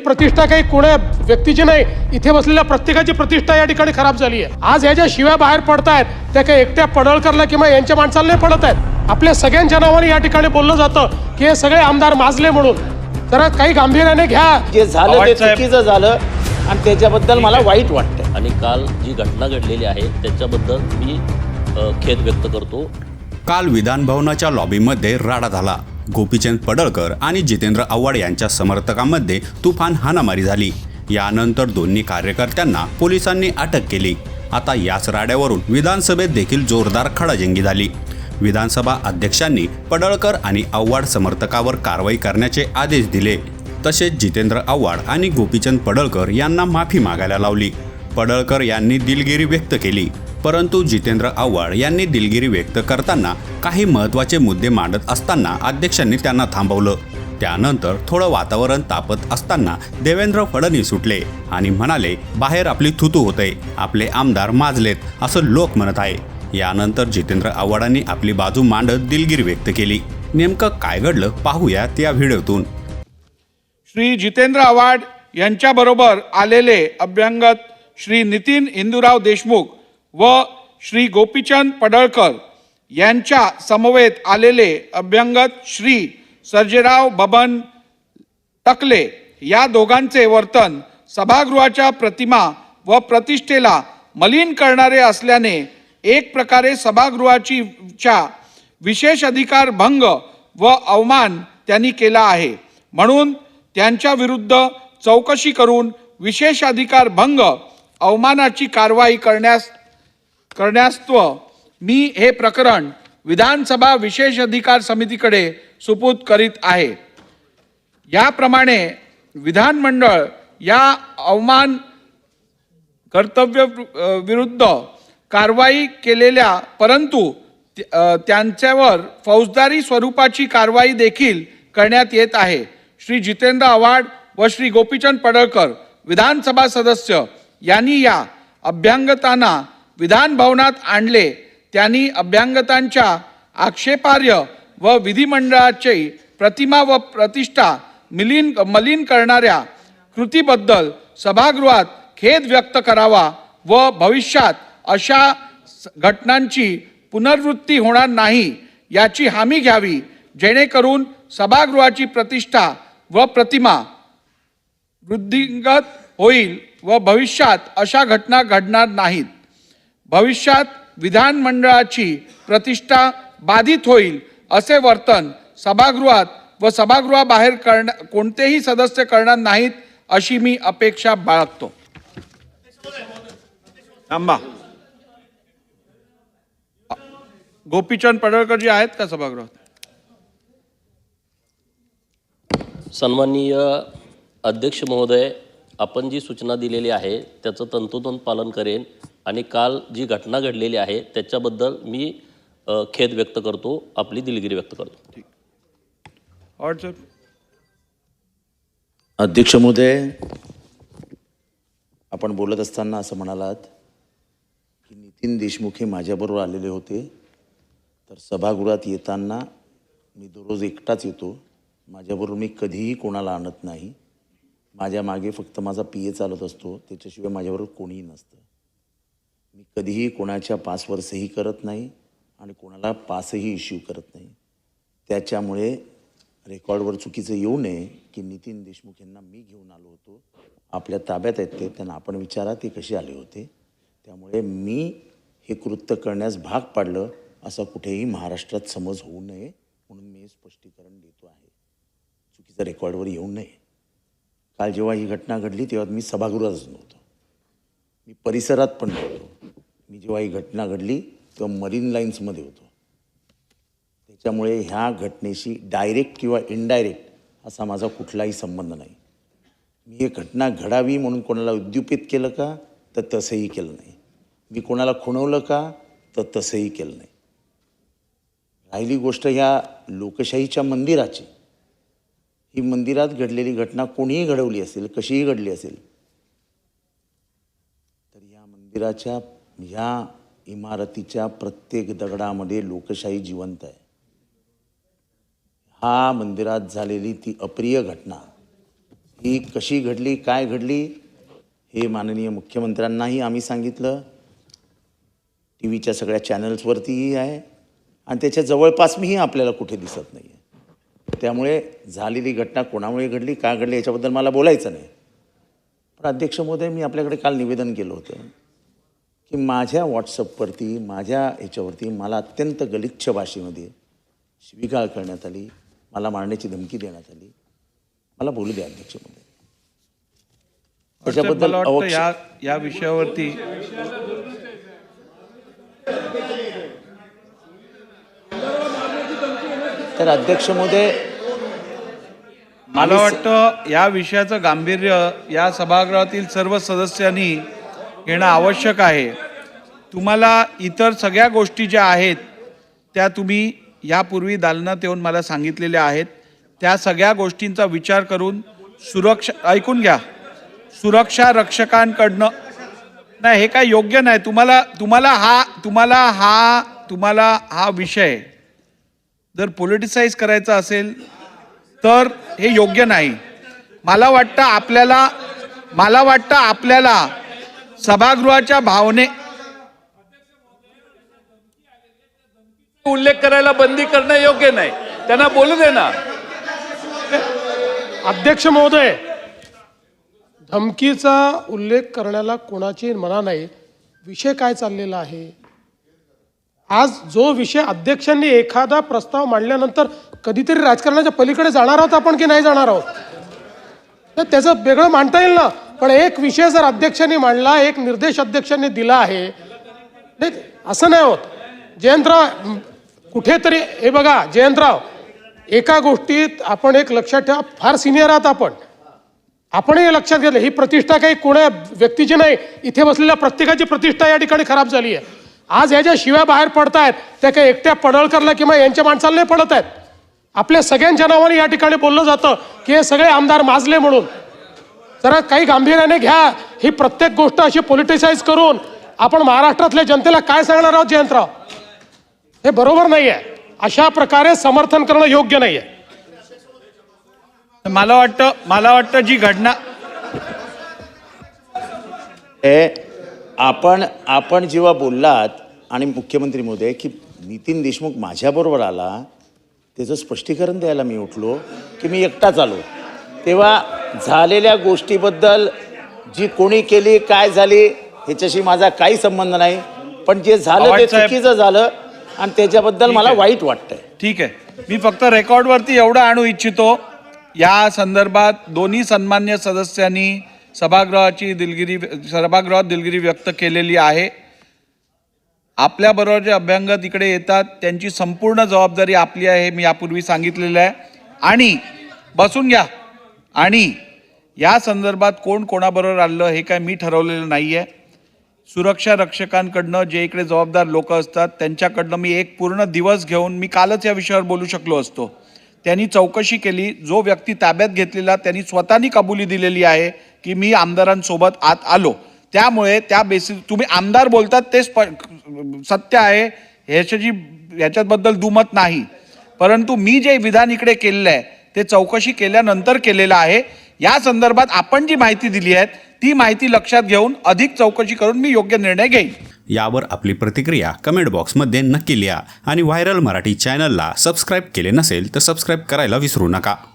प्रतिष्ठा काही कोण्या व्यक्तीची नाही. इथे बसलेल्या प्रत्येकाची प्रतिष्ठा या ठिकाणी खराब झाली आहे. आज ह्या ज्या शिव्या बाहेर पडतायत त्या काही एकट्या पडळकरला किंवा यांच्या माणसाला नाही पडत आहेत. आपल्या सगळ्यांच्या नावाने या ठिकाणी बोललं जातं की हे सगळे आमदार माजले म्हणून. जरा काही गांभीर्याने घ्या. जे झालं ते चुकीचं झालं आणि त्याच्याबद्दल मला वाईट वाटतं आणि काल जी घटना घडलेली आहे त्याच्याबद्दल मी खेद व्यक्त करतो. काल विधानभवनाच्या लॉबीमध्ये राडा झाला. गोपीचंद पडळकर आणि जितेंद्र आव्हाड यांच्या समर्थकांमध्ये तुफान हाणामारी झाली. यानंतर दोन्ही कार्यकर्त्यांना पोलिसांनी अटक केली. आता याच राड्यावरून विधानसभेत देखील जोरदार खडाजंगी झाली. विधानसभा अध्यक्षांनी पडळकर आणि आव्हाड समर्थकावर कारवाई करण्याचे आदेश दिले. तसेच जितेंद्र आव्हाड आणि गोपीचंद पडळकर यांना माफी मागायला लावली. पडळकर यांनी दिलगिरी व्यक्त केली. परंतु जितेंद्र आव्हाड यांनी दिलगिरी व्यक्त करताना काही महत्त्वाचे मुद्दे मांडत असताना अध्यक्षांनी त्यांना थांबवलं. त्यानंतर थोडं वातावरण तापत असताना देवेंद्र फडणवीस सुटले आणि म्हणाले बाहेर आपली थुतू होते आपले आमदार माजलेत असं लोक म्हणत आहे. यानंतर जितेंद्र आव्हाडांनी आपली बाजू मांडत दिलगिरी व्यक्त केली. नेमकं काय घडलं पाहूयात या व्हिडिओतून. श्री जितेंद्र आव्हाड यांच्याबरोबर आलेले अभ्यंगत श्री नितीन इंदुराव देशमुख व श्री गोपीचंद पडळकर यांच्या समवेत आलेले अभ्यंगत श्री सर्जेराव बबन टकले या दोघांचे वर्तन सभागृहाच्या प्रतिमा व प्रतिष्ठेला मलिन करणारे असल्याने एक प्रकारे सभागृहाची च्या विशेष अधिकार भंग व अवमान त्यांनी केला आहे. म्हणून त्यांच्या विरुद्ध चौकशी करून विशेष अधिकार भंग अवमानाची कारवाई करण्यास करण्यास्तव. मी हे प्रकरण विधानसभा विशेष अधिकार समितीकडे सुपूत करीत आहे. याप्रमाणे विधानमंडळ या अवमान कर्तव्य विरुद्ध कारवाई केलेल्या परंतु त्यांच्यावर फौजदारी स्वरूपाची कारवाई देखील करण्यात येत आहे. श्री जितेंद्र आव्हाड व श्री गोपीचंद पडळकर विधानसभा सदस्य यांनी या अभ्यंगतांना विधान भवनात आणले. त्यांनी अभ्यांगतांच्या आक्षेपार्ह व विधिमंडळाची प्रतिमा व प्रतिष्ठा मिलीन मलिन करणाऱ्या कृतीबद्दल सभागृहात खेद व्यक्त करावा व भविष्यात अशा स- घटनांची पुनर्वृत्ती होणार नाही याची हमी घ्यावी जेणेकरून सभागृहाची प्रतिष्ठा व प्रतिमा वृद्धिंगत होईल व भविष्यात अशा घटना घडणार नाहीत. भविष्यात विधानमंडळाची प्रतिष्ठा बाधित होईल असे वर्तन सभागृहात व सभागृहाबाहेर कर्ण कोणतेही सदस्य करणार नाहीत अशी मी अपेक्षा बाळगतो. थांबा. गोपीचंद पडळकर जी आहेत का सभागृहात? सन्माननीय अध्यक्ष महोदय आपण जी सूचना दिलेली आहे त्याचं तंतोतंत पालन करेन. आणि काल जी घटना घडलेली आहे त्याच्याबद्दल मी खेद व्यक्त करतो आपली दिलगिरी व्यक्त करतो. और सर अध्यक्ष महोदय आपण बोलत असताना असं म्हणालात की नितीन देशमुख हे माझ्याबरोबर आलेले होते. तर सभागृहात येताना मी दररोज एकटाच येतो. माझ्याबरोबर मी कधीही कोणाला आणत नाही. माझ्या मागे फक्त माझा पी ए चालत असतो. त्याच्याशिवाय माझ्याबरोबर कोणीही नसतं. मी कधीही कोणाच्या पासवर सही करत नाही आणि कोणाला पासही इश्यू करत नाही. त्याच्यामुळे रेकॉर्डवर चुकीचं येऊ नये की नितीन देशमुख यांना मी घेऊन आलो होतो. आपल्या ताब्यात आहेत ते त्यांना आपण विचारा ते कसे आले होते. त्यामुळे मी हे कृत्य करण्यास भाग पाडलं असा कुठेही महाराष्ट्रात समज होऊ नये म्हणून मी स्पष्टीकरण देतो आहे. चुकीचं रेकॉर्डवर येऊ नये. काल जेव्हा ही घटना घडली तेव्हा मी सभागृहातच नव्हतो. मी परिसरात पण नव्हतो. जेव्हा ही घटना घडली तेव्हा मरीन लाईन्समध्ये होतो. त्याच्यामुळे ह्या घटनेशी डायरेक्ट किंवा इनडायरेक्ट असा माझा कुठलाही संबंध नाही. मी ही घटना घडावी म्हणून कोणाला उद्युपित केलं का तर तसंही केलं नाही. मी कोणाला खुणवलं का तर तसंही केलं नाही. राहिली गोष्ट ह्या लोकशाहीच्या मंदिराची. ही मंदिरात घडलेली घटना कोणीही घडवली असेल कशीही घडली असेल तर या मंदिराच्या ह्या इमारतीच्या प्रत्येक दगडामध्ये लोकशाही जिवंत आहे. हा मंदिरात झालेली ती अप्रिय घटना ही कशी घडली काय घडली हे माननीय मुख्यमंत्र्यांनाही आम्ही सांगितलं. टी व्हीच्या सगळ्या चॅनल्सवरतीही आहे आणि त्याच्या जवळपास मीही आपल्याला कुठे दिसत नाही आहे त्यामुळे झालेली घटना कोणामुळे घडली का घडली याच्याबद्दल मला बोलायचं नाही. पण अध्यक्ष महोदय मी आपल्याकडे काल निवेदन केलं होतं. की माझ्या व्हॉट्सअपवरती माझ्या ह्याच्यावरती मला अत्यंत गलिच्छ भाषेमध्ये शिवीगाळ करण्यात आली मला मारण्याची धमकी देण्यात आली. मला बोलू द्या अध्यक्ष महोदय त्याच्याबद्दल या या विषयावरती तर अध्यक्ष महोदय मला वाटतं या विषयाचं गांभीर्य या सभागृहातील सर्व सदस्यांनी घेणं आवश्यक आहे. तुम्हाला इतर सगळ्या गोष्टी ज्या आहेत त्या तुम्ही यापूर्वी दालनात येऊन मला सांगितलेल्या आहेत. त्या सगळ्या गोष्टींचा विचार करून सुरक्षा ऐकून घ्या. सुरक्षा रक्षकांकडनं नाही हे काय योग्य नाही. तुम्हाला तुम्हाला हा तुम्हाला हा तुम्हाला हा विषय जर पॉलिटिसाईज करायचा असेल तर हे योग्य नाही. मला वाटतं आपल्याला मला वाटतं आपल्याला सभागृहाच्या भावने उल्लेख करायला बंदी करणं योग्य नाही. त्यांना बोलू दे ना. अध्यक्ष महोदय धमकीचा उल्लेख करण्याला कोणाची मना नाही. विषय काय चाललेला आहे? आज जो विषय अध्यक्षांनी एखादा प्रस्ताव मांडल्यानंतर कधीतरी राजकारणाच्या पलीकडे जाणार आहोत आपण की नाही जाणार आहोत? तर त्याचं वेगळं मांडता येईल ना? पण एक विषय जर अध्यक्षांनी मांडला एक निर्देश अध्यक्षांनी दिला आहे नाही असं नाही होत. जयंतराव कुठेतरी हे बघा जयंतराव एका गोष्टीत आपण एक लक्षात ठेवा फार सिनियर आहात आपण. आपणही हे लक्षात घेतलं ही प्रतिष्ठा काही कोणा व्यक्तीची नाही. इथे बसलेल्या प्रत्येकाची प्रतिष्ठा या ठिकाणी खराब झाली आहे. आज ह्या ज्या शिव्या बाहेर पडतायत त्या काही एकट्या पडळकरला किंवा यांच्या माणसाला नाही पडत आहेत. आपल्या सगळ्यांच्या नावाने या ठिकाणी बोललं जातं की हे सगळे आमदार माजले म्हणून. जरा काही गांभीर्याने घ्या. ही प्रत्येक गोष्ट अशी पॉलिटिसाइज करून आपण महाराष्ट्रातल्या जनतेला काय सांगणार आहोत जयंतराव? हे बरोबर नाही आहे अशा प्रकारे समर्थन करणं योग्य नाही आहे मला वाटतं मला वाटतं जी घटना हे आपण आपण जेव्हा बोललात आणि मुख्यमंत्री महोदय की नितीन देशमुख माझ्याबरोबर आला त्याचं स्पष्टीकरण द्यायला मी उठलो की मी एकटाच आलो. तेव्हा झालेल्या गोष्टीबद्दल जी कोणी केली काय झाली ह्याच्याशी माझा काही संबंध नाही. पण जे झालं ते आवाज साहेब. चुकीचं झालं आणि त्याच्याबद्दल मला. वाईट वाटतंय. ठीक आहे. मी फक्त रेकॉर्डवरती एवढं आणू इच्छितो या संदर्भात दोन्ही सन्मान्य सदस्यांनी सभागृहाची दिलगिरी सभागृहात दिलगिरी व्यक्त केलेली आहे. आपल्याबरोबर जे अभ्यंगत इकडे येतात त्यांची संपूर्ण जबाबदारी आपली आहे हे मी यापूर्वी सांगितलेलं आहे. आणि बसून घ्या. आणि या संदर्भात कोण कोणाबरोबर आलं हे काय मी ठरवलेलं नाही आहे सुरक्षा रक्षकांकडनं जे इकडे जबाबदार लोक असतात त्यांच्याकडनं मी एक पूर्ण दिवस घेऊन मी कालच या विषयावर बोलू शकलो असतो. त्यांनी चौकशी केली जो व्यक्ती ताब्यात घेतलेला त्यांनी स्वतःनी कबुली दिलेली आहे की मी आमदारांसोबत आत आलो. त्यामुळे त्या बेसिस तुम्ही आमदार बोलतात ते स्प सत्य आहे ह्याच्याची ह्याच्याबद्दल दुमत नाही. परंतु मी जे विधान इकडे केलेलं आहे ते चौकशी केल्यानंतर केलेलं आहे. या संदर्भात आपण जी माहिती दिली आहे ती माहिती लक्षात घेऊन अधिक चौकशी करून मी योग्य निर्णय घेईन. यावर आपली प्रतिक्रिया कमेंट बॉक्समध्ये नक्की लिहा आणि व्हायरल मराठी चॅनलला सबस्क्राईब केले नसेल तर सबस्क्राईब करायला विसरू नका.